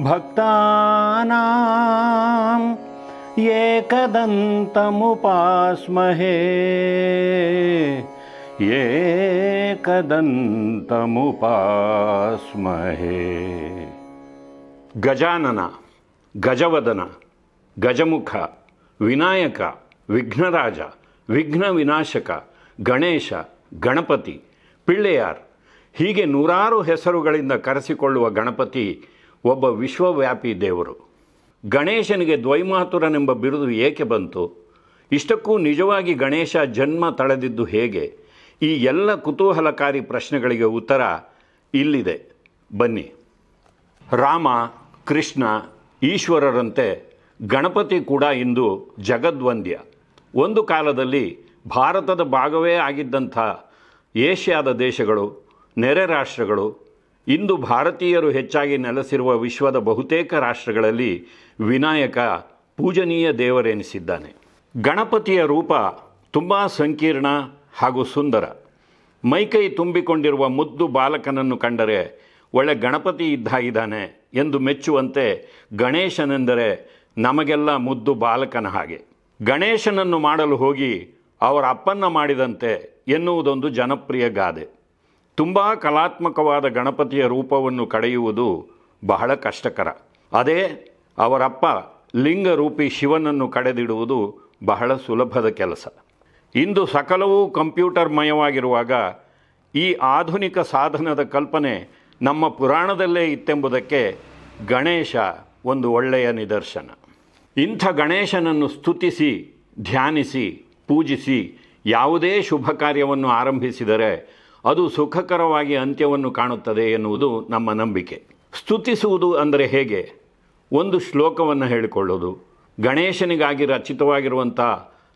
भक्तानाम् एकदन्तमुपास्महे एकदन्तमुपास्महे ಗಜಾನನ ಗಜವದನ ಗಜಮುಖ ವಿನಾಯಕ ವಿಘ್ನರಾಜ ವಿಘ್ನ ವಿನಾಶಕ ಗಣೇಶ ಗಣಪತಿ ಪಿಳ್ಳೆಯಾರ್ ಹೀಗೆ ನೂರಾರು ಹೆಸರುಗಳಿಂದ ಕರೆಸಿಕೊಳ್ಳುವ ಗಣಪತಿ ಒಬ್ಬ ವಿಶ್ವವ್ಯಾಪಿ ದೇವರು. ಗಣೇಶನಿಗೆ ದ್ವೈಮಾತುರನೆಂಬ ಬಿರುದು ಏಕೆ ಬಂತು? ಇಷ್ಟಕ್ಕೂ ನಿಜವಾಗಿ ಗಣೇಶ ಜನ್ಮ ತಳೆದಿದ್ದು ಹೇಗೆ? ಈ ಎಲ್ಲ ಕುತೂಹಲಕಾರಿ ಪ್ರಶ್ನೆಗಳಿಗೆ ಉತ್ತರ ಇಲ್ಲಿದೆ. ಬನ್ನಿ. ರಾಮ, ಕೃಷ್ಣ, ಈಶ್ವರರಂತೆ ಗಣಪತಿ ಕೂಡ ಇಂದು ಜಗದ್ವಂದ್ಯ. ಒಂದು ಕಾಲದಲ್ಲಿ ಭಾರತದ ಭಾಗವೇ ಆಗಿದ್ದಂಥ ಏಷ್ಯಾದ ದೇಶಗಳು, ನೆರೆ ರಾಷ್ಟ್ರಗಳು ಇಂದು ಭಾರತೀಯರು ಹೆಚ್ಚಾಗಿ ನೆಲೆಸಿರುವ ವಿಶ್ವದ ಬಹುತೇಕ ರಾಷ್ಟ್ರಗಳಲ್ಲಿ ವಿನಾಯಕ ಪೂಜನೀಯ ದೇವರೆನಿಸಿದ್ದಾನೆ. ಗಣಪತಿಯ ರೂಪ ತುಂಬ ಸಂಕೀರ್ಣ ಹಾಗೂ ಸುಂದರ. ಮೈಕೈ ತುಂಬಿಕೊಂಡಿರುವ ಮುದ್ದು ಬಾಲಕನನ್ನು ಕಂಡರೆ ಒಳ್ಳೆ ಗಣಪತಿ ಇದ್ದಾಗಿದ್ದಾನೆ ಎಂದು ಮೆಚ್ಚುವಂತೆ ಗಣೇಶನೆಂದರೆ ನಮಗೆಲ್ಲ ಮುದ್ದು ಬಾಲಕನ ಹಾಗೆ. ಗಣೇಶನನ್ನು ಮಾಡಲು ಹೋಗಿ ಅವರ ಅಪ್ಪನ್ನ ಮಾಡಿದಂತೆ ಎನ್ನುವುದೊಂದು ಜನಪ್ರಿಯ ಗಾದೆ. ತುಂಬ ಕಲಾತ್ಮಕವಾದ ಗಣಪತಿಯ ರೂಪವನ್ನು ಕಡೆಯುವುದು ಬಹಳ ಕಷ್ಟಕರ. ಅದೇ ಅವರಪ್ಪ ಲಿಂಗರೂಪಿ ಶಿವನನ್ನು ಕಡೆದಿಡುವುದು ಬಹಳ ಸುಲಭದ ಕೆಲಸ. ಇಂದು ಸಕಲವೂ ಕಂಪ್ಯೂಟರ್ಮಯವಾಗಿರುವಾಗ ಈ ಆಧುನಿಕ ಸಾಧನದ ಕಲ್ಪನೆ ನಮ್ಮ ಪುರಾಣದಲ್ಲೇ ಇತ್ತೆಂಬುದಕ್ಕೆ ಗಣೇಶ ಒಂದು ಒಳ್ಳೆಯ ನಿದರ್ಶನ. ಇಂಥ ಗಣೇಶನನ್ನು ಸ್ತುತಿಸಿ, ಧ್ಯಾನಿಸಿ, ಪೂಜಿಸಿ ಯಾವುದೇ ಶುಭ ಕಾರ್ಯವನ್ನು ಆರಂಭಿಸಿದರೆ ಅದು ಸುಖಕರವಾಗಿ ಅಂತ್ಯವನ್ನು ಕಾಣುತ್ತದೆ ಎನ್ನುವುದು ನಮ್ಮ ನಂಬಿಕೆ. ಸ್ತುತಿಸುವುದು ಅಂದರೆ ಹೇಗೆ? ಒಂದು ಶ್ಲೋಕವನ್ನು ಹೇಳಿಕೊಳ್ಳೋದು. ಗಣೇಶನಿಗಾಗಿ ರಚಿತವಾಗಿರುವಂಥ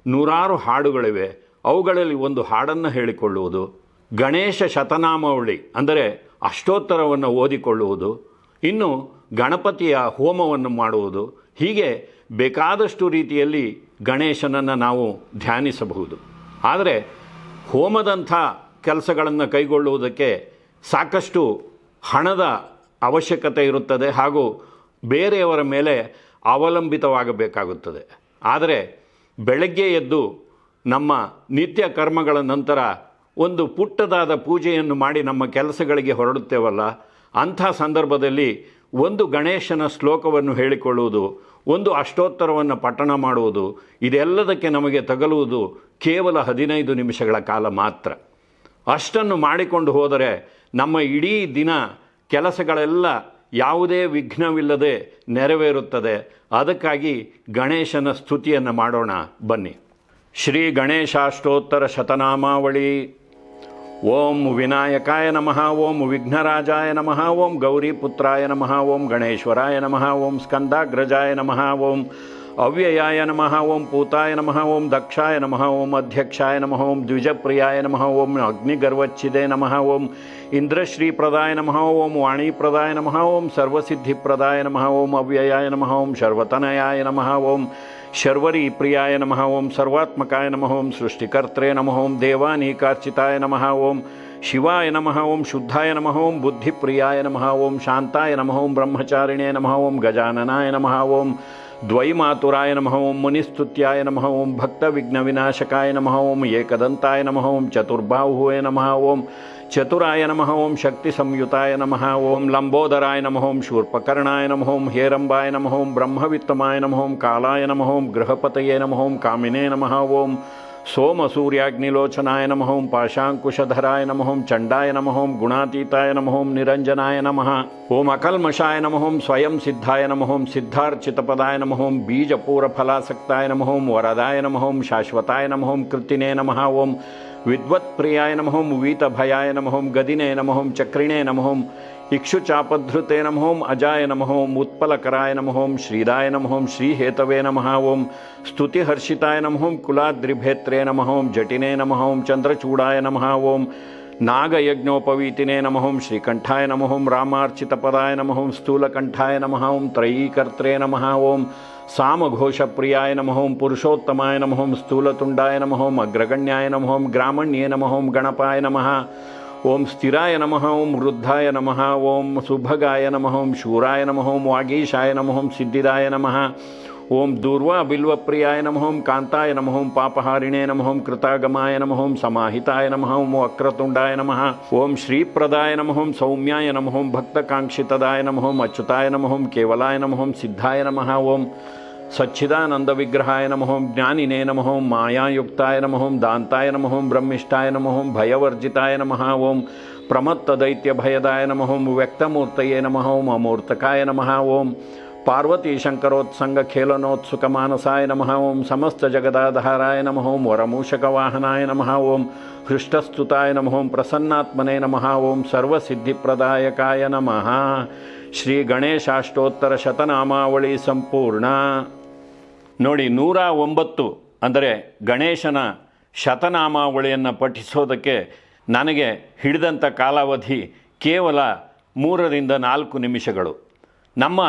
ನೂರಾರು ಹಾಡುಗಳಿವೆ. ಅವುಗಳಲ್ಲಿ ಒಂದು ಹಾಡನ್ನು ಹೇಳಿಕೊಳ್ಳುವುದು. ಗಣೇಶ ಶತನಾಮಾವಳಿ ಅಂದರೆ ಅಷ್ಟೋತ್ತರವನ್ನು ಓದಿಕೊಳ್ಳುವುದು. ಇನ್ನು ಗಣಪತಿಯ ಹೋಮವನ್ನು ಮಾಡುವುದು. ಹೀಗೆ ಬೇಕಾದಷ್ಟು ರೀತಿಯಲ್ಲಿ ಗಣೇಶನನ್ನು ನಾವು ಧ್ಯಾನಿಸಬಹುದು. ಆದರೆ ಹೋಮದಂಥ ಕೆಲಸಗಳನ್ನು ಕೈಗೊಳ್ಳುವುದಕ್ಕೆ ಸಾಕಷ್ಟು ಹಣದ ಅವಶ್ಯಕತೆ ಇರುತ್ತದೆ ಹಾಗೂ ಬೇರೆಯವರ ಮೇಲೆ ಅವಲಂಬಿತವಾಗಬೇಕಾಗುತ್ತದೆ. ಆದರೆ ಬೆಳಗ್ಗೆ ಎದ್ದು ನಮ್ಮ ನಿತ್ಯ ಕರ್ಮಗಳ ನಂತರ ಒಂದು ಪುಟ್ಟದಾದ ಪೂಜೆಯನ್ನು ಮಾಡಿ ನಮ್ಮ ಕೆಲಸಗಳಿಗೆ ಹೊರಡುತ್ತೇವಲ್ಲ? ಅಂಥ ಸಂದರ್ಭದಲ್ಲಿ ಒಂದು ಗಣೇಶನ ಶ್ಲೋಕವನ್ನು ಹೇಳಿಕೊಳ್ಳುವುದು, ಒಂದು ಅಷ್ಟೋತ್ತರವನ್ನು ಪಠಣ ಮಾಡುವುದು, ಇದೆಲ್ಲದಕ್ಕೆ ನಮಗೆ ತಗಲುವುದು ಕೇವಲ ಹದಿನೈದು ನಿಮಿಷಗಳ ಕಾಲ ಮಾತ್ರ. ಅಷ್ಟನ್ನು ಮಾಡಿಕೊಂಡು ಹೋದರೆ ನಮ್ಮ ಇಡೀ ದಿನ ಕೆಲಸಗಳೆಲ್ಲ ಯಾವುದೇ ವಿಘ್ನವಿಲ್ಲದೆ ನೆರವೇರುತ್ತದೆ. ಅದಕ್ಕಾಗಿ ಗಣೇಶನ ಸ್ತುತಿಯನ್ನು ಮಾಡೋಣ. ಬನ್ನಿ. ಶ್ರೀ ಗಣೇಶಾಷ್ಟೋತ್ತರ ಶತನಾಮಾವಳಿ. ಓಂ ವಿನಾಯಕಾಯ ನಮಃ, ಓಂ ವಿಘ್ನರಾಜಾಯ ನಮಃ, ಓಂ ಗೌರಿಪುತ್ರಾಯ ನಮಃ, ಓಂ ಗಣೇಶ್ವರಾಯ ನಮಃ, ಓಂ ಸ್ಕಂದಾಗ್ರಜಾಯ ನಮಃ, ಓಂ ಅವ್ಯಯಾಯ ನಮಃ ಓಂ ಪೂತಾಯ ನಮಃ ಓಂ ದಕ್ಷಾಯ ನಮಃ ಓಂ ಅಧ್ಯಕ್ಷಾಯ ನಮಃ ಓಂ ದ್ವಿಜಪ್ರಿಯಾಯ ನಮಃ ಓಂ ಅಗ್ನಿಗರ್ವಚ್ಛಿದೆ ನಮಃ ಓಂ ಇಂದ್ರಶ್ರೀಪ್ರದಾಯ ನಮಃ ಓಂ ವಾಣಿಪ್ರದಾಯ ನಮಃ ಓಂ ಸರ್ವಸಿದ್ಧಿಪ್ರದಾಯ ನಮಃ ಓಂ ಅವ್ಯಯಾಯ ನಮಃ ಓಂ ಶರ್ವತನಯಾಯ ನಮಃ ಓಂ ಶರ್ವರಿ ಪ್ರಿಯಾಯ ನಮಃ ಓಂ ಸರ್ವಾತ್ಮಕಾಯ ನಮಃ ಓಂ ಸೃಷ್ಟಿಕರ್ತ್ರೇ ನಮಃ ಓಂ ದೇವಾನೀಕಾರ್ಚಿತಾಯ ನಮಃ ಓಂ ಶಿವಾಯ ನಮಃ ಓಂ ಶುದ್ಧಾಯ ನಮಃ ಓಂ ಬುದ್ಧಿಪ್ರಿಯಾಯ ನಮಃ ಓಂ ಶಾಂತಾಯ ನಮಃ ಓಂ ಬ್ರಹ್ಮಚಾರಿಣೇ ನಮಃ ಓಂ ಗಜಾನನಾಯ ನಮಃ ಓಂ ದ್ವೈಮಾತುರಾಯ ನಮಃ ಓಂ ಮುನಿಸ್ತುತ್ಯಾಯ ನಮಃ ಓಂ ಭಕ್ತವಿಘ್ನವಿನಾಶಕಾಯ ನಮಃ ಓಂ ಏಕದಂತಾಯ ನಮಃ ಓಂ ಚತುರ್ಬಾಹುವೇ ನಮಃ ಓಂ ಚತುರಾಯ ನಮಃ ಓಂ ಶಕ್ತಿ ಸಂಯುತಾಯ ನಮಃ ಓಂ ಲಂಬೋದರಾಯ ನಮಃ ಓಂ ಶೂರ್ಪಕರ್ಣಾಯ ನಮಃ ಓಂ ಹೇರಂಬಾಯ ನಮಃ ಓಂ ಬ್ರಹ್ಮವಿತ್ತಮಾಯ ನಮಃ ಓಂ ಕಾಲಾಯ ನಮಃ ಓಂ ಗೃಹಪತಯೇ ನಮಃ ಓಂ ಕಾಮಿನೇ ನಮಃ ಓಂ ಸೋಮಸೂರ್ಯಾಗ್ನಿಲೋಚನಾಯ ನಮಃ ಓಂ ಪಾಶಾಂಕುಶಧರಾಯ ನಮಃ ಓಂ ಚಂಡಾಯ ನಮಃ ಓಂ ಗುಣಾತೀತಾಯ ನಮಃ ಓಂ ನಿರಂಜನಾಯ ನಮಃ ಓಂ ಅಕಲ್ಮಷಾಯ ನಮಃ ಓಂ ಸ್ವಯಂ ಸಿದ್ಧಾಯ ನಮಃ ಓಂ ಸಿದ್ಧಾರ್ಚಿತಪದಾಯ ನಮಃ ಓಂ ಬೀಜಪೂರಫಲಾಸಕ್ತಾಯ ನಮಃ ಓಂ ವರದಾಯ ನಮಃ ಓಂ ಶಾಶ್ವತಾಯ ನಮಃ ಓಂ ಕೃತಿನೇ ನಮಃ ಓಂ ವಿದ್ವತ್ಪ್ರಿಯಾಯ ನಮಃ ಓಂ ವೀತಭಯಾಯ ನಮಃ ಓಂ ಗದಿನೇ ನಮಃ ಓಂ ಚಕ್ರಿಣೇ ನಮಃ ಓಂ ಇಕ್ಷುಚಾಪಧೃತೆ ನಮಃ ಓಂ ಅಜಾಯ ನಮಃ ಓಂ ಉತ್ಪಲಕರಾಯ ನಮಃ ಓಂ ಶ್ರೀರಾಯ ನಮಃ ಓಂ ಶ್ರೀಹೇತವೇ ನಮಃ ಓಂ ಸ್ತುತಿಹರ್ಷಿತಾಯ ನಮಃ ಓಂ ಕುಲಾದ್ರಿಭೇತ್ರೇ ನಮಃ ಓಂ ಜಟಿನೇ ನಮಃ ಓಂ ಚಂದ್ರಚೂಡಾಯ ನಮಃ ಓಂ ನಾಗಯಜ್ಞೋಪವೀತಿನೇ ನಮಃ ಓಂ ಶ್ರೀಕಂಠಾಯ ನಮಃ ಓಂ ರಾಮಾರ್ಚಿತಪದಾಯ ನಮಃ ಓಂ ಸ್ಥೂಲಕಂಠಾಯ ನಮಃ ಓಂ ತ್ರಯೀಕರ್ತ್ರೇ ನಮಃ ಓಂ ಸಾಮಘೋಷಪ್ರಿಯಾಯ ನಮಃ ಓಂ ಪುರುಷೋತ್ತಮಾಯ ನಮಃ ಓಂ ಸ್ಥೂಲತುಂಡಾಯ ನಮಃ ಓಂ ಅಗ್ರಗಣ್ಯಾಯ ನಮಃ ಓಂ ಗ್ರಾಮಣ್ಯೇ ನಮಃ ಓಂ ಗಣಪಾಯ ನಮಃ ಓಂ ಸ್ಥಿರಾಯ ನಮಃ ಓಂ ವೃದ್ಧಾಯ ನಮಃ ಓಂ ಸುಭಗಾಯ ನಮಃ ಓಂ ಶೂರಾಯ ನಮಃ ಓಂ ವಾಗೀಶಾಯ ನಮಃ ಓಂ ಸಿದ್ಧಿದಾಯ ನಮಃ ಓಂ ದೂರ್ವಾ ಬಿಲ್ವಪ್ರಿಯಾಯ ನಮಃ ಓಂ ಕಾಂತಾಯ ನಮಃ ಓಂ ಪಾಪಹಾರಿಣೇ ನಮಃ ಓಂ ಕೃತಾಗಮಾಯ ನಮಃ ಓಂ ಸಮಾಹಿತಾಯ ನಮಃ ಓಂ ವಕ್ರತುಂಡಾಯ ನಮಃ ಓಂ ಶ್ರೀಪ್ರದಾಯ ನಮಃ ಓಂ ಸೌಮ್ಯಾಯ ನಮಃ ಓಂ ಭಕ್ತಕಾಂಕ್ಷಿತದಾಯ ನಮಃ ಓಂ ಅಚ್ಯುತಾಯ ನಮಃ ಓಂ ಕೇವಲಾಯ ನಮಃ ಓಂ ಸಿದ್ಧಾಯ ನಮಃ ಓಂ ಸಚ್ಚಿದಾನಂದ ವಿಗ್ರಹಾಯ ನಮಃಂ, ಜ್ಞಾನಿನೇ ನಮಃ, ಮಾಯಾಯುಕ್ತಾಯ ನಮಃಂ, ದಾಂತಾಯ ನಮಃಂ, ಬ್ರಹ್ಮಿಷ್ಠಾಯ ನಮಃಂ, ಭಯವರ್ಜಿತಾಯ ನಮಃ, ಓಂ ಪ್ರಮತ್ತ ದೈತ್ಯ ಭಯದಾಯ ನಮಃಂ, ವ್ಯಕ್ತಮೂರ್ತಯೇ ನಮಃ, ಓಂ ಅಮೂರ್ತಕಾಯ ನಮಃ, ಓಂ ಪಾರ್ವತಿ ಶಂಕರೋತ್ಸಂಗ ಖೇಲನೋತ್ಸುಕ ಮಾನಸಾಯ ನಮಃ, ಓಂ ಸಮಸ್ತ ಜಗದಾಧಾರಾಯ ನಮಃ, ಓಂ ವರಮೂಷಕ ವಾಹನಾಯ ನಮಃ, ಓಂ ಹೃಷ್ಟಸ್ತುತಾಯ ನಮಃ, ಓಂ ಪ್ರಸನ್ನಾತ್ಮನೇ ನಮಃ, ಓಂ ಸರ್ವಸಿದ್ಧಿಪ್ರದಾಯಕಾಯ ನಮಃ. ಶ್ರೀ ಗಣೇಶಾಷ್ಟೋತ್ತರ ಶತನಾಮಾವಳಿ ಸಂಪೂರ್ಣ. ನೋಡಿ, ನೂರ ಒಂಬತ್ತು ಅಂದರೆ ಗಣೇಶನ ಶತನಾಮಾವಳಿಯನ್ನು ಪಠಿಸೋದಕ್ಕೆ ನನಗೆ ಹಿಡಿದಂಥ ಕಾಲಾವಧಿ ಕೇವಲ ಮೂರರಿಂದ ನಾಲ್ಕು ನಿಮಿಷಗಳು. ನಮ್ಮ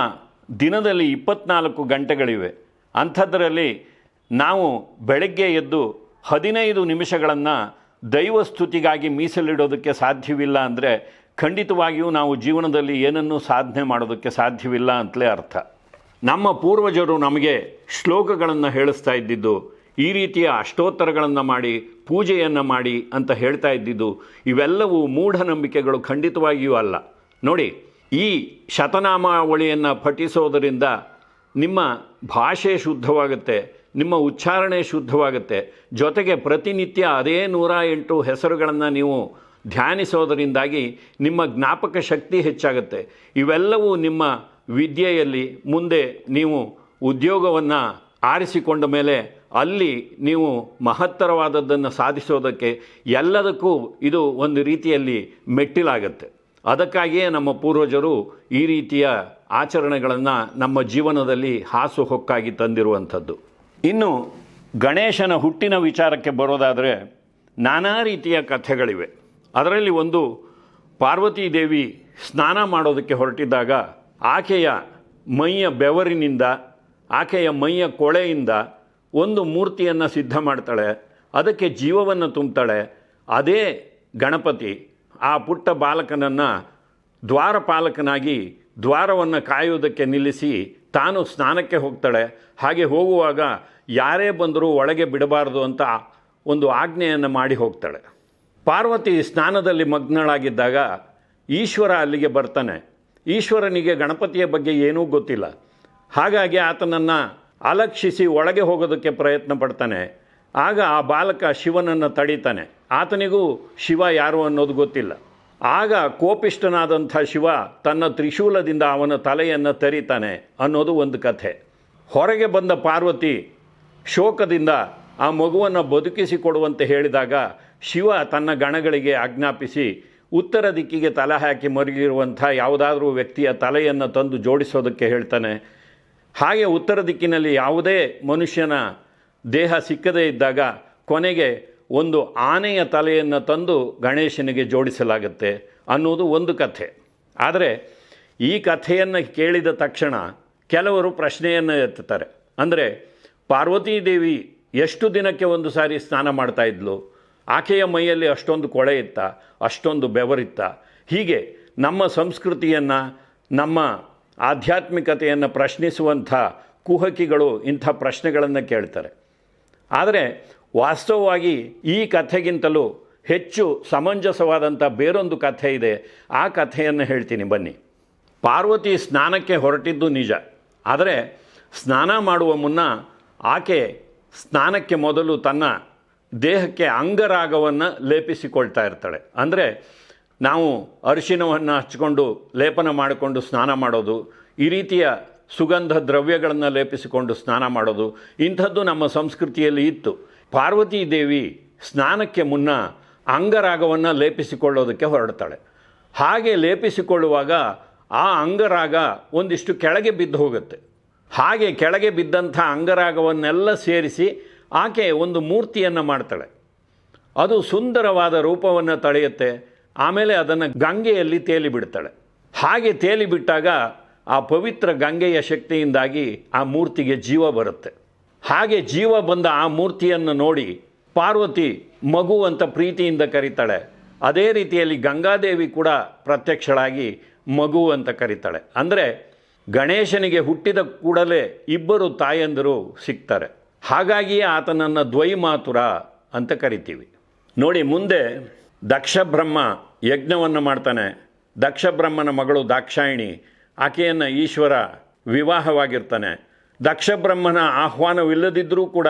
ದಿನದಲ್ಲಿ ಇಪ್ಪತ್ನಾಲ್ಕು ಗಂಟೆಗಳಿವೆ. ಅಂಥದ್ದರಲ್ಲಿ ನಾವು ಬೆಳಗ್ಗೆ ಎದ್ದು ಹದಿನೈದು ನಿಮಿಷಗಳನ್ನು ದೈವಸ್ತುತಿಗಾಗಿ ಮೀಸಲಿಡೋದಕ್ಕೆ ಸಾಧ್ಯವಿಲ್ಲ ಅಂದರೆ ಖಂಡಿತವಾಗಿಯೂ ನಾವು ಜೀವನದಲ್ಲಿ ಏನನ್ನೂ ಸಾಧನೆ ಮಾಡೋದಕ್ಕೆ ಸಾಧ್ಯವಿಲ್ಲ ಅಂತಲೇ ಅರ್ಥ. ನಮ್ಮ ಪೂರ್ವಜರು ನಮಗೆ ಶ್ಲೋಕಗಳನ್ನು ಹೇಳಿಸ್ತಾ ಇದ್ದಿದ್ದು, ಈ ರೀತಿಯ ಅಷ್ಟೋತ್ತರಗಳನ್ನು ಮಾಡಿ, ಪೂಜೆಯನ್ನು ಮಾಡಿ ಅಂತ ಹೇಳ್ತಾ ಇದ್ದಿದ್ದು, ಇವೆಲ್ಲವೂ ಮೂಢನಂಬಿಕೆಗಳು ಖಂಡಿತವಾಗಿಯೂ ಅಲ್ಲ. ನೋಡಿ, ಈ ಶತನಾಮಾವಳಿಯನ್ನು ಪಠಿಸೋದರಿಂದ ನಿಮ್ಮ ಭಾಷೆ ಶುದ್ಧವಾಗುತ್ತೆ, ನಿಮ್ಮ ಉಚ್ಚಾರಣೆ ಶುದ್ಧವಾಗುತ್ತೆ. ಜೊತೆಗೆ ಪ್ರತಿನಿತ್ಯ ಅದೇ ನೂರ ಎಂಟು ಹೆಸರುಗಳನ್ನು ನೀವು ಧ್ಯಾನಿಸೋದರಿಂದಾಗಿ ನಿಮ್ಮ ಜ್ಞಾಪಕ ಶಕ್ತಿ ಹೆಚ್ಚಾಗುತ್ತೆ. ಇವೆಲ್ಲವೂ ನಿಮ್ಮ ವಿದ್ಯೆಯಲ್ಲಿ ಮುಂದೆ ನೀವು ಉದ್ಯೋಗವನ್ನು ಆರಿಸಿಕೊಂಡ ಮೇಲೆ ಅಲ್ಲಿ ನೀವು ಮಹತ್ತರವಾದದ್ದನ್ನು ಸಾಧಿಸೋದಕ್ಕೆ ಎಲ್ಲದಕ್ಕೂ ಇದು ಒಂದು ರೀತಿಯಲ್ಲಿ ಮೆಟ್ಟಿಲಾಗತ್ತೆ. ಅದಕ್ಕಾಗಿಯೇ ನಮ್ಮ ಪೂರ್ವಜರು ಈ ರೀತಿಯ ಆಚರಣೆಗಳನ್ನು ನಮ್ಮ ಜೀವನದಲ್ಲಿ ಹಾಸುಹೊಕ್ಕಾಗಿ ತಂದಿರುವಂಥದ್ದು. ಇನ್ನು ಗಣೇಶನ ಹುಟ್ಟಿನ ವಿಚಾರಕ್ಕೆ ಬರೋದಾದರೆ ನಾನಾ ರೀತಿಯ ಕಥೆಗಳಿವೆ. ಅದರಲ್ಲಿ ಒಂದು ಪಾರ್ವತೀ ದೇವಿ ಸ್ನಾನ ಮಾಡೋದಕ್ಕೆ ಹೊರಟಿದ್ದಾಗ ಆಕೆಯ ಮೈಯ ಬೆವರಿನಿಂದ, ಆಕೆಯ ಮೈಯ ಕೊಳೆಯಿಂದ ಒಂದು ಮೂರ್ತಿಯನ್ನು ಸಿದ್ಧ ಮಾಡ್ತಾಳೆ. ಅದಕ್ಕೆ ಜೀವವನ್ನು ತುಂಬ್ತಾಳೆ. ಅದೇ ಗಣಪತಿ. ಆ ಪುಟ್ಟ ಬಾಲಕನನ್ನು ದ್ವಾರಪಾಲಕನಾಗಿ ದ್ವಾರವನ್ನು ಕಾಯುವುದಕ್ಕೆ ನಿಲ್ಲಿಸಿ ತಾನು ಸ್ನಾನಕ್ಕೆ ಹೋಗ್ತಾಳೆ. ಹಾಗೆ ಹೋಗುವಾಗ ಯಾರೇ ಬಂದರೂ ಒಳಗೆ ಬಿಡಬಾರ್ದು ಅಂತ ಒಂದು ಆಜ್ಞೆಯನ್ನು ಮಾಡಿ ಹೋಗ್ತಾಳೆ. ಪಾರ್ವತಿ ಸ್ನಾನದಲ್ಲಿ ಮಗ್ನಳಾಗಿದ್ದಾಗ ಈಶ್ವರ ಅಲ್ಲಿಗೆ ಬರ್ತಾನೆ. ಈಶ್ವರನಿಗೆ ಗಣಪತಿಯ ಬಗ್ಗೆ ಏನೂ ಗೊತ್ತಿಲ್ಲ. ಹಾಗಾಗಿ ಆತನನ್ನು ಅಲಕ್ಷಿಸಿ ಒಳಗೆ ಹೋಗೋದಕ್ಕೆ ಪ್ರಯತ್ನ ಪಡ್ತಾನೆ. ಆಗ ಆ ಬಾಲಕ ಶಿವನನ್ನು ತಡೀತಾನೆ. ಆತನಿಗೂ ಶಿವ ಯಾರು ಅನ್ನೋದು ಗೊತ್ತಿಲ್ಲ. ಆಗ ಕೋಪಿಷ್ಟನಾದಂಥ ಶಿವ ತನ್ನ ತ್ರಿಶೂಲದಿಂದ ಅವನ ತಲೆಯನ್ನು ತೆರೀತಾನೆ ಅನ್ನೋದು ಒಂದು ಕಥೆ. ಹೊರಗೆ ಬಂದ ಪಾರ್ವತಿ ಶೋಕದಿಂದ ಆ ಮಗುವನ್ನು ಬದುಕಿಸಿಕೊಡುವಂತೆ ಹೇಳಿದಾಗ ಶಿವ ತನ್ನ ಗಣಗಳಿಗೆ ಆಜ್ಞಾಪಿಸಿ ಉತ್ತರ ದಿಕ್ಕಿಗೆ ತಲೆ ಹಾಕಿ ಮರುಗಿರುವಂಥ ಯಾವುದಾದ್ರೂ ವ್ಯಕ್ತಿಯ ತಲೆಯನ್ನು ತಂದು ಜೋಡಿಸೋದಕ್ಕೆ ಹೇಳ್ತಾನೆ. ಹಾಗೆ ಉತ್ತರ ದಿಕ್ಕಿನಲ್ಲಿ ಯಾವುದೇ ಮನುಷ್ಯನ ದೇಹ ಸಿಕ್ಕದೇ ಇದ್ದಾಗ ಕೊನೆಗೆ ಒಂದು ಆನೆಯ ತಲೆಯನ್ನು ತಂದು ಗಣೇಶನಿಗೆ ಜೋಡಿಸಲಾಗುತ್ತೆ ಅನ್ನೋದು ಒಂದು ಕಥೆ. ಆದರೆ ಈ ಕಥೆಯನ್ನು ಕೇಳಿದ ತಕ್ಷಣ ಕೆಲವರು ಪ್ರಶ್ನೆಯನ್ನು ಎತ್ತುತ್ತಾರೆ. ಅಂದರೆ ಪಾರ್ವತೀ ದೇವಿ ಎಷ್ಟು ದಿನಕ್ಕೆ ಒಂದು ಸಾರಿ ಸ್ನಾನ ಮಾಡ್ತಾ ಇದ್ಲು? ಆಕೆಯ ಮೈಯಲ್ಲಿ ಅಷ್ಟೊಂದು ಕೊಳೆ ಇತ್ತ, ಅಷ್ಟೊಂದು ಬೆವರಿತ್ತ. ಹೀಗೆ ನಮ್ಮ ಸಂಸ್ಕೃತಿಯನ್ನು, ನಮ್ಮ ಆಧ್ಯಾತ್ಮಿಕತೆಯನ್ನು ಪ್ರಶ್ನಿಸುವಂಥ ಕುಹಕಿಗಳು ಇಂಥ ಪ್ರಶ್ನೆಗಳನ್ನು ಕೇಳ್ತಾರೆ. ಆದರೆ ವಾಸ್ತವವಾಗಿ ಈ ಕಥೆಗಿಂತಲೂ ಹೆಚ್ಚು ಸಮಂಜಸವಾದಂಥ ಬೇರೊಂದು ಕಥೆ ಇದೆ. ಆ ಕಥೆಯನ್ನು ಹೇಳ್ತೀನಿ, ಬನ್ನಿ. ಪಾರ್ವತಿ ಸ್ನಾನಕ್ಕೆ ಹೊರಟಿದ್ದು ನಿಜ. ಆದರೆ ಸ್ನಾನ ಮಾಡುವ ಮುನ್ನ ಆಕೆ ಸ್ನಾನಕ್ಕೆ ಮೊದಲು ತನ್ನ ದೇಹಕ್ಕೆ ಅಂಗರಾಗವನ್ನು ಲೇಪಿಸಿಕೊಳ್ತಾ ಇರ್ತಾಳೆ. ಅಂದರೆ ನಾವು ಅರಿಶಿನವನ್ನು ಹಚ್ಕೊಂಡು ಲೇಪನ ಮಾಡಿಕೊಂಡು ಸ್ನಾನ ಮಾಡೋದು, ಈ ರೀತಿಯ ಸುಗಂಧ ದ್ರವ್ಯಗಳನ್ನು ಲೇಪಿಸಿಕೊಂಡು ಸ್ನಾನ ಮಾಡೋದು, ಇಂಥದ್ದು ನಮ್ಮ ಸಂಸ್ಕೃತಿಯಲ್ಲಿ ಇತ್ತು. ಪಾರ್ವತೀ ದೇವಿ ಸ್ನಾನಕ್ಕೆ ಮುನ್ನ ಅಂಗರಾಗವನ್ನು ಲೇಪಿಸಿಕೊಳ್ಳೋದಕ್ಕೆ ಹೊರಡ್ತಾಳೆ. ಹಾಗೆ ಲೇಪಿಸಿಕೊಳ್ಳುವಾಗ ಆ ಅಂಗರಾಗ ಒಂದಿಷ್ಟು ಕೆಳಗೆ ಬಿದ್ದು ಹೋಗುತ್ತೆ. ಹಾಗೆ ಕೆಳಗೆ ಬಿದ್ದಂಥ ಅಂಗರಾಗವನ್ನೆಲ್ಲ ಸೇರಿಸಿ ಆಕೆ ಒಂದು ಮೂರ್ತಿಯನ್ನು ಮಾಡ್ತಾಳೆ. ಅದು ಸುಂದರವಾದ ರೂಪವನ್ನು ತಳೆಯುತ್ತೆ. ಆಮೇಲೆ ಅದನ್ನು ಗಂಗೆಯಲ್ಲಿ ತೇಲಿಬಿಡ್ತಾಳೆ ಹಾಗೆ ತೇಲಿಬಿಟ್ಟಾಗ ಆ ಪವಿತ್ರ ಗಂಗೆಯ ಶಕ್ತಿಯಿಂದಾಗಿ ಆ ಮೂರ್ತಿಗೆ ಜೀವ ಬರುತ್ತೆ. ಹಾಗೆ ಜೀವ ಬಂದ ಆ ಮೂರ್ತಿಯನ್ನು ನೋಡಿ ಪಾರ್ವತಿ ಮಗು ಅಂತ ಪ್ರೀತಿಯಿಂದ ಕರೀತಾಳೆ. ಅದೇ ರೀತಿಯಲ್ಲಿ ಗಂಗಾದೇವಿ ಕೂಡ ಪ್ರತ್ಯಕ್ಷಳಾಗಿ ಮಗು ಅಂತ ಕರೀತಾಳೆ. ಅಂದರೆ ಗಣೇಶನಿಗೆ ಹುಟ್ಟಿದ ಕೂಡಲೇ ಇಬ್ಬರು ತಾಯಂದಿರು ಸಿಗ್ತಾರೆ. ಹಾಗಾಗಿಯೇ ಆತನನ್ನು ದ್ವೈಮಾತುರ ಅಂತ ಕರಿತೀವಿ. ನೋಡಿ, ಮುಂದೆ ದಕ್ಷಬ್ರಹ್ಮ ಯಜ್ಞವನ್ನು ಮಾಡ್ತಾನೆ. ದಕ್ಷಬ್ರಹ್ಮನ ಮಗಳು ದಾಕ್ಷಾಯಿಣಿ, ಆಕೆಯನ್ನು ಈಶ್ವರ ವಿವಾಹವಾಗಿರ್ತಾನೆ. ದಕ್ಷಬ್ರಹ್ಮನ ಆಹ್ವಾನವಿಲ್ಲದಿದ್ದರೂ ಕೂಡ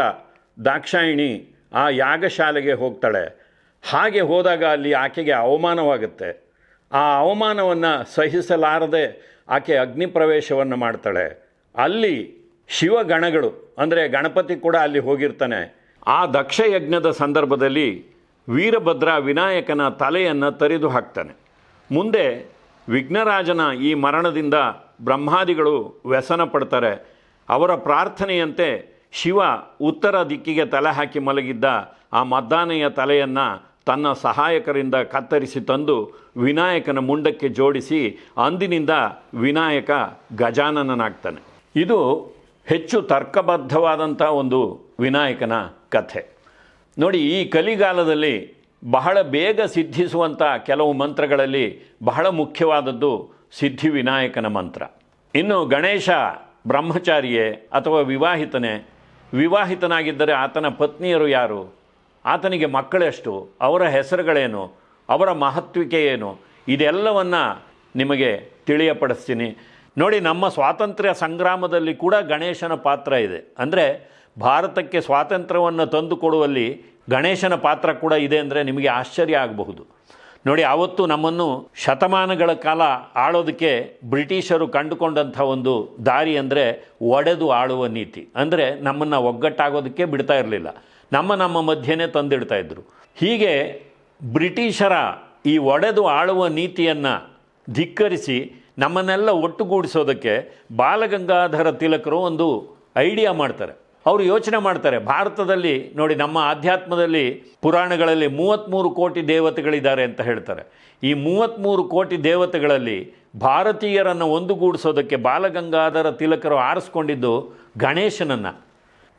ದಾಕ್ಷಾಯಿಣಿ ಆ ಯಾಗಶಾಲೆಗೆ ಹೋಗ್ತಾಳೆ. ಹಾಗೆ ಹೋದಾಗ ಅಲ್ಲಿ ಆಕೆಗೆ ಅವಮಾನವಾಗುತ್ತೆ. ಆ ಅವಮಾನವನ್ನು ಸಹಿಸಲಾರದೆ ಆಕೆ ಅಗ್ನಿ ಪ್ರವೇಶವನ್ನು ಮಾಡ್ತಾಳೆ. ಅಲ್ಲಿ ಶಿವಗಣಗಳು, ಅಂದರೆ ಗಣಪತಿ ಕೂಡ ಅಲ್ಲಿ ಹೋಗಿರ್ತಾನೆ. ಆ ದಕ್ಷಯಜ್ಞದ ಸಂದರ್ಭದಲ್ಲಿ ವೀರಭದ್ರ ವಿನಾಯಕನ ತಲೆಯನ್ನು ತರಿದು ಹಾಕ್ತಾನೆ. ಮುಂದೆ ವಿಘ್ನರಾಜನ ಈ ಮರಣದಿಂದ ಬ್ರಹ್ಮಾದಿಗಳು ವ್ಯಸನ ಪಡ್ತಾರೆ. ಅವರ ಪ್ರಾರ್ಥನೆಯಂತೆ ಶಿವ ಉತ್ತರ ದಿಕ್ಕಿಗೆ ತಲೆ ಹಾಕಿ ಮಲಗಿದ್ದ ಆ ಮದ್ದಾನೆಯ ತಲೆಯನ್ನು ತನ್ನ ಸಹಾಯಕರಿಂದ ಕತ್ತರಿಸಿ ತಂದು ವಿನಾಯಕನ ಮುಂಡಕ್ಕೆ ಜೋಡಿಸಿ ಅಂದಿನಿಂದ ವಿನಾಯಕ ಗಜಾನನನಾಗ್ತಾನೆ. ಇದು ಹೆಚ್ಚು ತರ್ಕಬದ್ಧವಾದಂಥ ಒಂದು ವಿನಾಯಕನ ಕಥೆ. ನೋಡಿ, ಈ ಕಲಿಗಾಲದಲ್ಲಿ ಬಹಳ ಬೇಗ ಸಿದ್ಧಿಸುವಂಥ ಕೆಲವು ಮಂತ್ರಗಳಲ್ಲಿ ಬಹಳ ಮುಖ್ಯವಾದದ್ದು ಸಿದ್ಧಿ ವಿನಾಯಕನ ಮಂತ್ರ. ಇನ್ನು ಗಣೇಶ ಬ್ರಹ್ಮಚಾರಿಯೇ ಅಥವಾ ವಿವಾಹಿತನೇ, ವಿವಾಹಿತನಾಗಿದ್ದರೆ ಆತನ ಪತ್ನಿಯರು ಯಾರು? ಆತನಿಗೆ ಮಕ್ಕಳೆಷ್ಟು ಅವರ ಹೆಸರುಗಳೇನು? ಅವರ ಮಹತ್ವಿಕೆ ಏನು? ಇದೆಲ್ಲವನ್ನು ನಿಮಗೆ ತಿಳಿಯಪಡಿಸ್ತೀನಿ. ನೋಡಿ, ನಮ್ಮ ಸ್ವಾತಂತ್ರ್ಯ ಸಂಗ್ರಾಮದಲ್ಲಿ ಕೂಡ ಗಣೇಶನ ಪಾತ್ರ ಇದೆ. ಅಂದರೆ ಭಾರತಕ್ಕೆ ಸ್ವಾತಂತ್ರ್ಯವನ್ನು ತಂದುಕೊಡುವಲ್ಲಿ ಗಣೇಶನ ಪಾತ್ರ ಕೂಡ ಇದೆ ಅಂದರೆ ನಿಮಗೆ ಆಶ್ಚರ್ಯ ಆಗಬಹುದು. ನೋಡಿ ಆವತ್ತು ನಮ್ಮನ್ನು ಶತಮಾನಗಳ ಕಾಲ ಆಳೋದಕ್ಕೆ ಬ್ರಿಟಿಷರು ಕಂಡುಕೊಂಡಂಥ ಒಂದು ದಾರಿ ಅಂದರೆ ಒಡೆದು ಆಳುವ ನೀತಿ. ಅಂದರೆ ನಮ್ಮನ್ನು ಒಗ್ಗಟ್ಟಾಗೋದಕ್ಕೆ ಬಿಡ್ತಾ ಇರಲಿಲ್ಲ. ನಮ್ಮ ನಮ್ಮ ಮಧ್ಯೆನೇ ತಂದಿಡ್ತಾ ಇದ್ದರು ಹೀಗೆ ಬ್ರಿಟಿಷರ ಈ ಒಡೆದು ಆಳುವ ನೀತಿಯನ್ನು ಧಿಕ್ಕರಿಸಿ ನಮ್ಮನ್ನೆಲ್ಲ ಒಟ್ಟುಗೂಡಿಸೋದಕ್ಕೆ ಬಾಲಗಂಗಾಧರ ತಿಲಕರು ಒಂದು ಐಡಿಯಾ ಮಾಡ್ತಾರೆ. ಅವರು ಯೋಚನೆ ಮಾಡ್ತಾರೆ. ಭಾರತದಲ್ಲಿ ನೋಡಿ ನಮ್ಮ ಆಧ್ಯಾತ್ಮದಲ್ಲಿ ಪುರಾಣಗಳಲ್ಲಿ ಮೂವತ್ತ್ಮೂರು ಕೋಟಿ ದೇವತೆಗಳಿದ್ದಾರೆ ಅಂತ ಹೇಳ್ತಾರೆ. ಈ ಮೂವತ್ತ್ಮೂರು ಕೋಟಿ ದೇವತೆಗಳಲ್ಲಿ ಭಾರತೀಯರನ್ನು ಒಂದುಗೂಡಿಸೋದಕ್ಕೆ ಬಾಲಗಂಗಾಧರ ತಿಲಕರು ಆರಿಸ್ಕೊಂಡಿದ್ದು ಗಣೇಶನನ್ನು.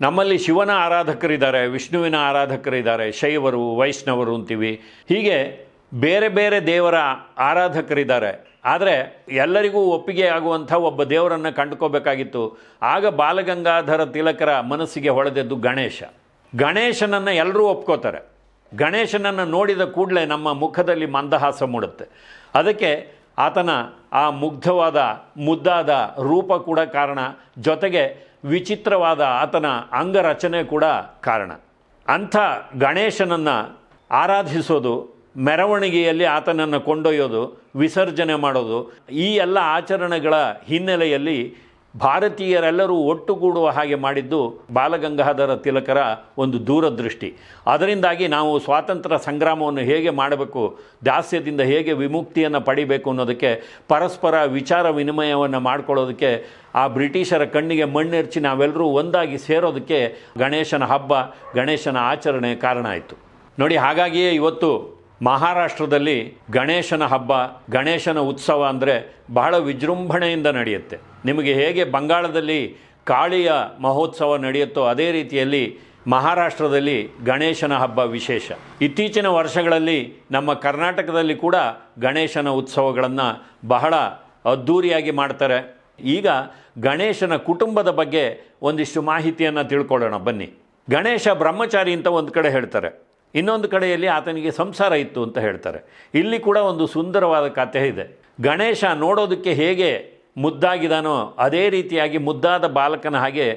ನಮ್ಮಲ್ಲಿ ಶಿವನ ಆರಾಧಕರಿದ್ದಾರೆ, ವಿಷ್ಣುವಿನ ಆರಾಧಕರಿದ್ದಾರೆ, ಶೈವರು, ವೈಷ್ಣವರು ಅಂತೀವಿ. ಹೀಗೆ ಬೇರೆ ಬೇರೆ ದೇವರ ಆರಾಧಕರಿದ್ದಾರೆ. ಆದರೆ ಎಲ್ಲರಿಗೂ ಒಪ್ಪಿಗೆ ಆಗುವಂಥ ಒಬ್ಬ ದೇವರನ್ನು ಕಂಡುಕೋಬೇಕಾಗಿತ್ತು. ಆಗ ಬಾಲಗಂಗಾಧರ ತಿಲಕರ ಮನಸ್ಸಿಗೆ ಹೊಳೆದದ್ದು ಗಣೇಶ. ಗಣೇಶನನ್ನು ಎಲ್ಲರೂ ಒಪ್ಕೋತಾರೆ. ಗಣೇಶನನ್ನು ನೋಡಿದ ಕೂಡಲೇ ನಮ್ಮ ಮುಖದಲ್ಲಿ ಮಂದಹಾಸ ಮೂಡುತ್ತೆ. ಅದಕ್ಕೆ ಆತನ ಆ ಮುಗ್ಧವಾದ, ಮುದ್ದಾದ ರೂಪ ಕೂಡ ಕಾರಣ. ಜೊತೆಗೆ ವಿಚಿತ್ರವಾದ ಆತನ ಅಂಗರಚನೆ ಕೂಡ ಕಾರಣ. ಅಂಥ ಗಣೇಶನನ್ನು ಆರಾಧಿಸೋದು ಮೆರವಣಿಗೆಯಲ್ಲಿ ಆತನನ್ನು ಕೊಂಡೊಯ್ಯೋದು, ವಿಸರ್ಜನೆ ಮಾಡೋದು, ಈ ಎಲ್ಲ ಆಚರಣೆಗಳ ಹಿನ್ನೆಲೆಯಲ್ಲಿ ಭಾರತೀಯರೆಲ್ಲರೂ ಒಟ್ಟುಗೂಡುವ ಹಾಗೆ ಮಾಡಿದ್ದು ಬಾಲಗಂಗಾಧರ ತಿಲಕರ ಒಂದು ದೂರದೃಷ್ಟಿ. ಅದರಿಂದಾಗಿ ನಾವು ಸ್ವಾತಂತ್ರ್ಯ ಸಂಗ್ರಾಮವನ್ನು ಹೇಗೆ ಮಾಡಬೇಕು, ದಾಸ್ಯದಿಂದ ಹೇಗೆ ವಿಮುಕ್ತಿಯನ್ನು ಪಡಿಬೇಕು ಅನ್ನೋದಕ್ಕೆ, ಪರಸ್ಪರ ವಿಚಾರ ವಿನಿಮಯವನ್ನು ಮಾಡ್ಕೊಳ್ಳೋದಕ್ಕೆ, ಆ ಬ್ರಿಟಿಷರ ಕಣ್ಣಿಗೆ ಮಣ್ಣೆರ್ಚಿ ನಾವೆಲ್ಲರೂ ಒಂದಾಗಿ ಸೇರೋದಕ್ಕೆ ಗಣೇಶನ ಹಬ್ಬ, ಗಣೇಶನ ಆಚರಣೆ ಕಾರಣ ಆಯಿತು. ನೋಡಿ, ಹಾಗಾಗಿಯೇ ಇವತ್ತು ಮಹಾರಾಷ್ಟ್ರದಲ್ಲಿ ಗಣೇಶನ ಹಬ್ಬ, ಗಣೇಶನ ಉತ್ಸವ ಅಂದರೆ ಬಹಳ ವಿಜೃಂಭಣೆಯಿಂದ ನಡೆಯುತ್ತೆ. ನಿಮಗೆ ಹೇಗೆ ಬಂಗಾಳದಲ್ಲಿ ಕಾಳಿಯ ಮಹೋತ್ಸವ ನಡೆಯುತ್ತೋ ಅದೇ ರೀತಿಯಲ್ಲಿ ಮಹಾರಾಷ್ಟ್ರದಲ್ಲಿ ಗಣೇಶನ ಹಬ್ಬ ವಿಶೇಷ. ಇತ್ತೀಚಿನ ವರ್ಷಗಳಲ್ಲಿ ನಮ್ಮ ಕರ್ನಾಟಕದಲ್ಲಿ ಕೂಡ ಗಣೇಶನ ಉತ್ಸವಗಳನ್ನು ಬಹಳ ಅದ್ಧೂರಿಯಾಗಿ ಮಾಡ್ತಾರೆ. ಈಗ ಗಣೇಶನ ಕುಟುಂಬದ ಬಗ್ಗೆ ಒಂದಿಷ್ಟು ಮಾಹಿತಿಯನ್ನು ತಿಳ್ಕೊಳ್ಳೋಣ, ಬನ್ನಿ. ಗಣೇಶ ಬ್ರಹ್ಮಚಾರಿ ಅಂತ ಒಂದು ಕಡೆ ಹೇಳ್ತಾರೆ. ಇನ್ನೊಂದು ಕಡೆಯಲ್ಲಿ ಆತನಿಗೆ ಸಂಸಾರ ಇತ್ತು ಅಂತ ಹೇಳ್ತಾರೆ. ಇಲ್ಲಿ ಕೂಡ ಒಂದು ಸುಂದರವಾದ ಕಥೆ ಇದೆ. ಗಣೇಶ ನೋಡೋದಕ್ಕೆ ಹೇಗೆ ಮುದ್ದಾಗಿದಾನೋ ಅದೇ ರೀತಿಯಾಗಿ ಮುದ್ದಾದ ಬಾಲಕನ ಹಾಗೆ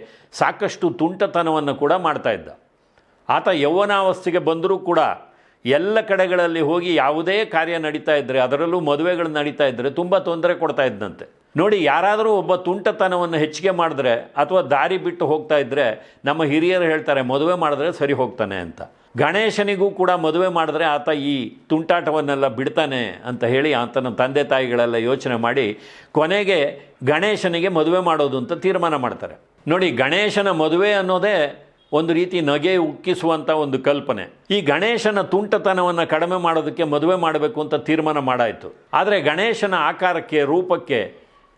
ಸಾಕಷ್ಟು ತುಂಟತನವನ್ನು ಕೂಡ ಮಾಡ್ತಾ ಇದ್ದ. ಆತ ಯೌವನಾವಸ್ಥೆಗೆ ಬಂದರೂ ಕೂಡ ಎಲ್ಲ ಕಡೆಗಳಲ್ಲಿ ಹೋಗಿ ಯಾವುದೇ ಕಾರ್ಯ ನಡೀತಾ ಇದ್ದರೆ ಅದರಲ್ಲೂ ಮದುವೆಗಳು ನಡೀತಾ ಇದ್ದರೆ ತುಂಬ ತೊಂದರೆ ಕೊಡ್ತಾ ಇದ್ದಂತೆ. ನೋಡಿ, ಯಾರಾದರೂ ಒಬ್ಬ ತುಂಟತನವನ್ನು ಹೆಚ್ಚಿಗೆ ಮಾಡಿದ್ರೆ ಅಥವಾ ದಾರಿ ಬಿಟ್ಟು ಹೋಗ್ತಾ ಇದ್ದರೆ ನಮ್ಮ ಹಿರಿಯರು ಹೇಳ್ತಾರೆ, ಮದುವೆ ಮಾಡಿದ್ರೆ ಸರಿ ಹೋಗ್ತಾನೆ ಅಂತ. ಗಣೇಶನಿಗೂ ಕೂಡ ಮದುವೆ ಮಾಡಿದ್ರೆ ಆತ ಈ ತುಂಟಾಟವನ್ನೆಲ್ಲ ಬಿಡ್ತಾನೆ ಅಂತ ಹೇಳಿ ಆತನ ತಂದೆ ತಾಯಿಗಳೆಲ್ಲ ಯೋಚನೆ ಮಾಡಿ ಕೊನೆಗೆ ಗಣೇಶನಿಗೆ ಮದುವೆ ಮಾಡೋದು ಅಂತ ತೀರ್ಮಾನ ಮಾಡ್ತಾರೆ. ನೋಡಿ, ಗಣೇಶನ ಮದುವೆ ಅನ್ನೋದೇ ಒಂದು ರೀತಿ ನಗೆ ಉಕ್ಕಿಸುವಂಥ ಒಂದು ಕಲ್ಪನೆ. ಈ ಗಣೇಶನ ತುಂಟತನವನ್ನು ಕಡಿಮೆ ಮಾಡೋದಕ್ಕೆ ಮದುವೆ ಮಾಡಬೇಕು ಅಂತ ತೀರ್ಮಾನ ಮಾಡಾಯಿತು. ಆದರೆ ಗಣೇಶನ ಆಕಾರಕ್ಕೆ, ರೂಪಕ್ಕೆ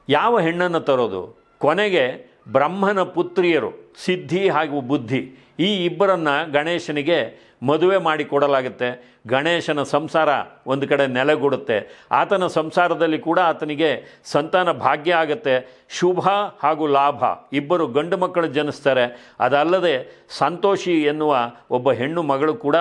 ಯಾವ ಹೆಣ್ಣನ್ನು ತರೋದು? ಕೊನೆಗೆ ಬ್ರಹ್ಮನ ಪುತ್ರಿಯರು, ಸಿದ್ಧಿ ಹಾಗೂ ಬುದ್ಧಿ. ಈ ಇಬ್ಬರನ್ನು ಗಣೇಶನಿಗೆ ಮದುವೆ ಮಾಡಿ ಕೊಡಲಾಗುತ್ತೆ. ಗಣೇಶನ ಸಂಸಾರ ಒಂದು ಕಡೆ ನೆಲೆಗೂಡುತ್ತೆ. ಆತನ ಸಂಸಾರದಲ್ಲಿ ಕೂಡ ಆತನಿಗೆ ಸಂತಾನ ಭಾಗ್ಯ ಆಗುತ್ತೆ. ಶುಭ ಹಾಗೂ ಲಾಭ ಇಬ್ಬರು ಗಂಡು ಮಕ್ಕಳು ಜನಿಸ್ತಾರೆ. ಅದಲ್ಲದೆ ಸಂತೋಷಿ ಎನ್ನುವ ಒಬ್ಬ ಹೆಣ್ಣು ಮಗಳು ಕೂಡ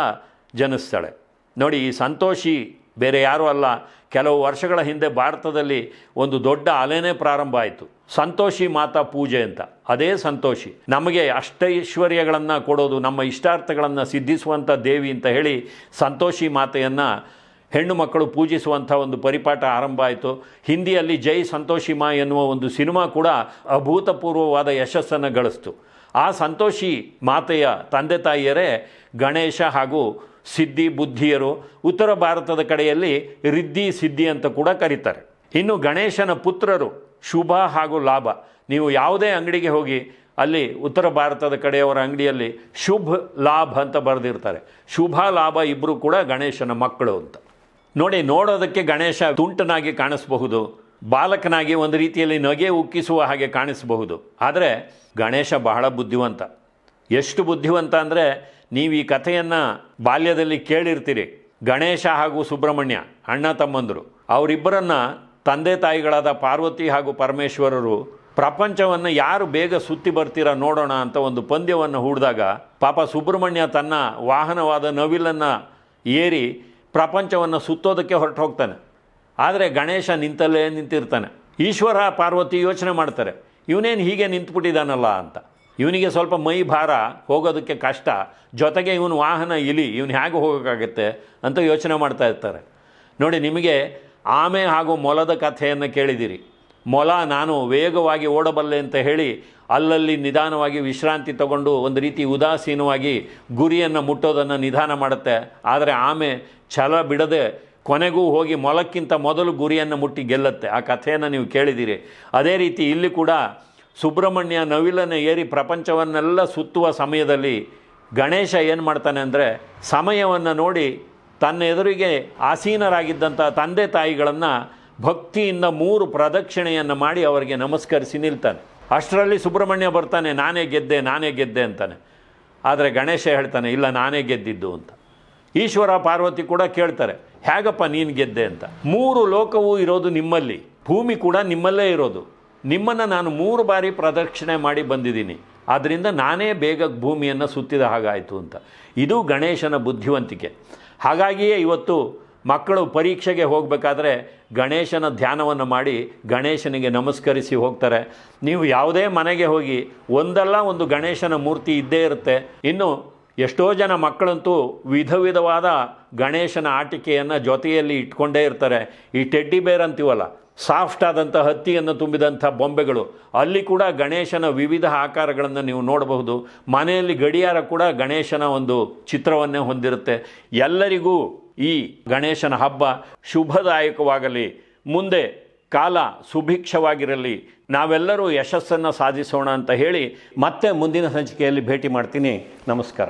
ಜನಿಸ್ತಾಳೆ. ನೋಡಿ ಈ ಸಂತೋಷಿ ಬೇರೆ ಯಾರೂ ಅಲ್ಲ. ಕೆಲವು ವರ್ಷಗಳ ಹಿಂದೆ ಭಾರತದಲ್ಲಿ ಒಂದು ದೊಡ್ಡ ಅಲೆನೇ ಪ್ರಾರಂಭ ಆಯಿತು. ಸಂತೋಷಿ ಮಾತಾ ಪೂಜೆ ಅಂತ. ಅದೇ ಸಂತೋಷಿ. ನಮಗೆ ಅಷ್ಟೈಶ್ವರ್ಯಗಳನ್ನು ಕೊಡೋದು, ನಮ್ಮ ಇಷ್ಟಾರ್ಥಗಳನ್ನು ಸಿದ್ಧಿಸುವಂಥ ದೇವಿ ಅಂತ ಹೇಳಿ ಸಂತೋಷಿ ಮಾತೆಯನ್ನು ಹೆಣ್ಣು ಮಕ್ಕಳು ಪೂಜಿಸುವಂಥ ಒಂದು ಪರಿಪಾಠ ಆರಂಭ ಆಯಿತು. ಹಿಂದಿಯಲ್ಲಿ ಜೈ ಸಂತೋಷಿ ಮಾ ಎನ್ನುವ ಒಂದು ಸಿನಿಮಾ ಕೂಡ ಅಭೂತಪೂರ್ವವಾದ ಯಶಸ್ಸನ್ನು ಗಳಿಸ್ತು. ಆ ಸಂತೋಷಿ ಮಾತೆಯ ತಂದೆ ತಾಯಿಯರೇ ಗಣೇಶ ಹಾಗೂ ಸಿದ್ಧಿ ಬುದ್ಧಿಯರು ಉತ್ತರ ಭಾರತದ ಕಡೆಯಲ್ಲಿ ರಿದ್ದಿ ಸಿದ್ಧಿ ಅಂತ ಕೂಡ ಕರೀತಾರೆ. ಇನ್ನು ಗಣೇಶನ ಪುತ್ರರು ಶುಭ ಹಾಗೂ ಲಾಭ. ನೀವು ಯಾವುದೇ ಅಂಗಡಿಗೆ ಹೋಗಿ ಅಲ್ಲಿ ಉತ್ತರ ಭಾರತದ ಕಡೆಯವರ ಅಂಗಡಿಯಲ್ಲಿ ಶುಭ, ಲಾಭ ಅಂತ ಬರೆದಿರ್ತಾರೆ. ಶುಭ, ಲಾಭ ಇಬ್ಬರು ಕೂಡ ಗಣೇಶನ ಮಕ್ಕಳು ಅಂತ. ನೋಡಿ, ನೋಡೋದಕ್ಕೆ ಗಣೇಶ ತುಂಟನಾಗಿ ಕಾಣಿಸಬಹುದು. ಬಾಲಕನಾಗಿ ಒಂದು ರೀತಿಯಲ್ಲಿ ನಗೆ ಉಕ್ಕಿಸುವ ಹಾಗೆ ಕಾಣಿಸಬಹುದು. ಆದರೆ ಗಣೇಶ ಬಹಳ ಬುದ್ಧಿವಂತ. ಎಷ್ಟು ಬುದ್ಧಿವಂತ ಅಂದರೆ ನೀವು ಈ ಕಥೆಯನ್ನು ಬಾಲ್ಯದಲ್ಲಿ ಕೇಳಿರ್ತೀರಿ. ಗಣೇಶ ಹಾಗೂ ಸುಬ್ರಹ್ಮಣ್ಯ, ಅಣ್ಣ ತಮ್ಮಂದರು. ಅವರಿಬ್ಬರನ್ನ ತಂದೆ ತಾಯಿಗಳಾದ ಪಾರ್ವತಿ ಹಾಗೂ ಪರಮೇಶ್ವರರು, ಪ್ರಪಂಚವನ್ನು ಯಾರು ಬೇಗ ಸುತ್ತಿ ಬರ್ತೀರಾ ನೋಡೋಣ ಅಂತ ಒಂದು ಪಂದ್ಯವನ್ನು ಹೂಡಿದಾಗ ಪಾಪ ಸುಬ್ರಹ್ಮಣ್ಯ ತನ್ನ ವಾಹನವಾದ ನವಿಲನ್ನು ಏರಿ ಪ್ರಪಂಚವನ್ನು ಸುತ್ತೋದಕ್ಕೆ ಹೊರಟು ಹೋಗ್ತಾನೆ ಆದರೆ ಗಣೇಶ ನಿಂತಲ್ಲೇ ನಿಂತಿರ್ತಾನೆ. ಈಶ್ವರ ಪಾರ್ವತಿ ಯೋಚನೆ ಮಾಡ್ತಾರೆ, ಇವನೇನು ಹೀಗೆ ನಿಂತ್ಬಿಟ್ಟಿದ್ದಾನಲ್ಲ ಅಂತ. ಇವನಿಗೆ ಸ್ವಲ್ಪ ಮೈ ಭಾರ, ಹೋಗೋದಕ್ಕೆ ಕಷ್ಟ, ಜೊತೆಗೆ ಇವನು ವಾಹನ ಇಲಿ, ಇವನು ಹೇಗೆ ಹೋಗೋಕ್ಕಾಗತ್ತೆ ಅಂತ ಯೋಚನೆ ಮಾಡ್ತಾ ಇರ್ತಾರೆ. ನೋಡಿ, ನಿಮಗೆ ಆಮೆ ಹಾಗೂ ಮೊಲದ ಕಥೆಯನ್ನು ಕೇಳಿದಿರಿ. ಮೊಲ ನಾನು ವೇಗವಾಗಿ ಓಡಬಲ್ಲೆ ಅಂತ ಹೇಳಿ ಅಲ್ಲಲ್ಲಿ ನಿಧಾನವಾಗಿ ವಿಶ್ರಾಂತಿ ತಗೊಂಡು ಒಂದು ರೀತಿ ಉದಾಸೀನವಾಗಿ ಗುರಿಯನ್ನು ಮುಟ್ಟೋದನ್ನು ನಿಧಾನ ಮಾಡುತ್ತೆ. ಆದರೆ ಆಮೆ ಛಲ ಬಿಡದೆ ಕೊನೆಗೂ ಹೋಗಿ ಮೊಲಕ್ಕಿಂತ ಮೊದಲು ಗುರಿಯನ್ನು ಮುಟ್ಟಿ ಗೆಲ್ಲುತ್ತೆ. ಆ ಕಥೆಯನ್ನು ನೀವು ಕೇಳಿದ್ದೀರಿ ಅದೇ ರೀತಿ ಇಲ್ಲಿ ಕೂಡ ಸುಬ್ರಹ್ಮಣ್ಯ ನವಿಲನ್ನು ಏರಿ ಪ್ರಪಂಚವನ್ನೆಲ್ಲ ಸುತ್ತುವ ಸಮಯದಲ್ಲಿ ಗಣೇಶ ಏನು ಮಾಡ್ತಾನೆ ಅಂದರೆ ಸಮಯವನ್ನು ನೋಡಿ ತನ್ನ ಎದುರಿಗೆ ಆಸೀನರಾಗಿದ್ದಂಥ ತಂದೆ ತಾಯಿಗಳನ್ನು ಭಕ್ತಿಯಿಂದ ಮೂರು ಪ್ರದಕ್ಷಿಣೆಯನ್ನು ಮಾಡಿ ಅವರಿಗೆ ನಮಸ್ಕರಿಸಿ ನಿಲ್ತಾನೆ. ಅಷ್ಟರಲ್ಲಿ ಸುಬ್ರಹ್ಮಣ್ಯ ಬರ್ತಾನೆ, ನಾನೇ ಗೆದ್ದೆ ನಾನೇ ಗೆದ್ದೆ ಅಂತಾನೆ. ಆದರೆ ಗಣೇಶ ಹೇಳ್ತಾನೆ, ಇಲ್ಲ, ನಾನೇ ಗೆದ್ದಿದ್ದು ಅಂತ. ಈಶ್ವರ, ಪಾರ್ವತಿ ಕೂಡ ಕೇಳ್ತಾರೆ, ಹೇಗಪ್ಪ ನೀನು ಗೆದ್ದೆ ಅಂತ. ಮೂರು ಲೋಕವೂ ಇರೋದು ನಿಮ್ಮಲ್ಲಿ, ಭೂಮಿ ಕೂಡ ನಿಮ್ಮಲ್ಲೇ ಇರೋದು. ನಿಮ್ಮನ್ನು ನಾನು ಮೂರು ಬಾರಿ ಪ್ರದಕ್ಷಿಣೆ ಮಾಡಿ ಬಂದಿದ್ದೀನಿ. ಆದ್ದರಿಂದ ನಾನೇ ಬೇಗ ಭೂಮಿಯನ್ನು ಸುತ್ತಿದ ಹಾಗಾಯಿತು ಅಂತ. ಇದು ಗಣೇಶನ ಬುದ್ಧಿವಂತಿಕೆ. ಹಾಗಾಗಿಯೇ ಇವತ್ತು ಮಕ್ಕಳು ಪರೀಕ್ಷೆಗೆ ಹೋಗಬೇಕಾದ್ರೆ ಗಣೇಶನ ಧ್ಯಾನವನ್ನು ಮಾಡಿ ಗಣೇಶನಿಗೆ ನಮಸ್ಕರಿಸಿ ಹೋಗ್ತಾರೆ. ನೀವು ಯಾವುದೇ ಮನೆಗೆ ಹೋಗಿ ಒಂದಲ್ಲ ಒಂದು ಗಣೇಶನ ಮೂರ್ತಿ ಇದ್ದೇ ಇರುತ್ತೆ. ಇನ್ನು ಎಷ್ಟೋ ಜನ ಮಕ್ಕಳಂತೂ ವಿಧ ವಿಧವಾದ ಗಣೇಶನ ಆಟಿಕೆಯನ್ನು ಜೊತೆಯಲ್ಲಿ ಇಟ್ಕೊಂಡೇ ಇರ್ತಾರೆ. ಈ ಟೆಡ್ಡಿ ಬೇರ್ ಅಂತೀವಲ್ಲ ಸಾಫ್ಟ್ ಆದಂಥ ಹತ್ತಿಯನ್ನು ತುಂಬಿದಂಥ ಬೊಂಬೆಗಳು. ಅಲ್ಲಿ ಕೂಡ ಗಣೇಶನ ವಿವಿಧ ಆಕಾರಗಳನ್ನು ನೀವು ನೋಡಬಹುದು. ಮನೆಯಲ್ಲಿ ಗಡಿಯಾರ ಕೂಡ ಗಣೇಶನ ಒಂದು ಚಿತ್ರವನ್ನೇ ಹೊಂದಿರುತ್ತೆ. ಎಲ್ಲರಿಗೂ ಈ ಗಣೇಶನ ಹಬ್ಬ ಶುಭದಾಯಕವಾಗಲಿ. ಮುಂದೆ ಕಾಲ ಸುಭಿಕ್ಷವಾಗಿರಲಿ. ನಾವೆಲ್ಲರೂ ಯಶಸ್ಸನ್ನು ಸಾಧಿಸೋಣ ಅಂತ ಹೇಳಿ ಮತ್ತೆ ಮುಂದಿನ ಸಂಚಿಕೆಯಲ್ಲಿ ಭೇಟಿ ಮಾಡ್ತೀನಿ. ನಮಸ್ಕಾರ.